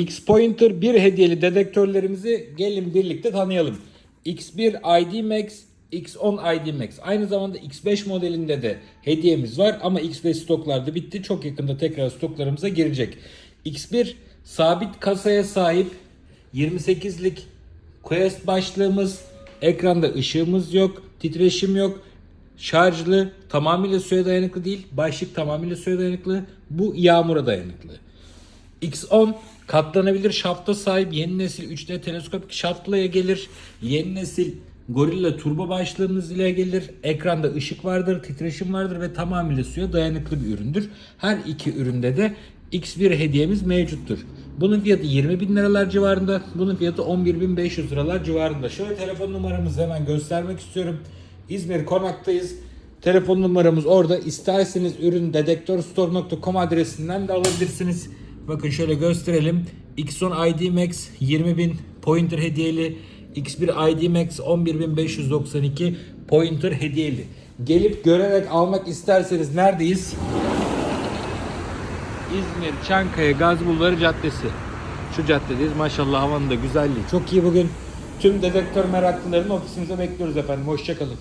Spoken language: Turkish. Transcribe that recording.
X-Pointer bir hediyeli dedektörlerimizi gelin birlikte tanıyalım. X1 ID Max, X10 ID Max. Aynı zamanda X5 modelinde de hediyemiz var ama X5 stoklarda bitti. Çok yakında tekrar stoklarımıza girecek. X1 sabit kasaya sahip 28'lik Quest başlığımız, ekranda ışığımız yok, titreşim yok, şarjlı, tamamıyla suya dayanıklı değil, başlık tamamıyla suya dayanıklı, bu yağmura dayanıklı. X10 katlanabilir şafta sahip yeni nesil 3D teleskopik şaftlıya gelir. Yeni nesil Gorilla turbo başlığımız ile gelir. Ekranda ışık vardır, titreşim vardır ve tamamıyla suya dayanıklı bir üründür. Her iki üründe de X1 hediyemiz mevcuttur. Bunun fiyatı 20 bin liralar civarında. Bunun fiyatı 11.500 liralar civarında. Şöyle telefon numaramızı hemen göstermek istiyorum. İzmir Konak'tayız. Telefon numaramız orada. İsterseniz ürün dedektörstore.com adresinden de alabilirsiniz. Bakın şöyle gösterelim. X10 ID Max 20.000 pointer hediyeli. X1 ID Max 11.592 pointer hediyeli. Gelip görerek almak isterseniz neredeyiz? İzmir Çankaya Gazi Bulvarı Caddesi. Şu caddedeyiz. Maşallah havanın da güzelliği çok iyi bugün. Tüm dedektör meraklılarını ofisimize bekliyoruz efendim. Hoşçakalın.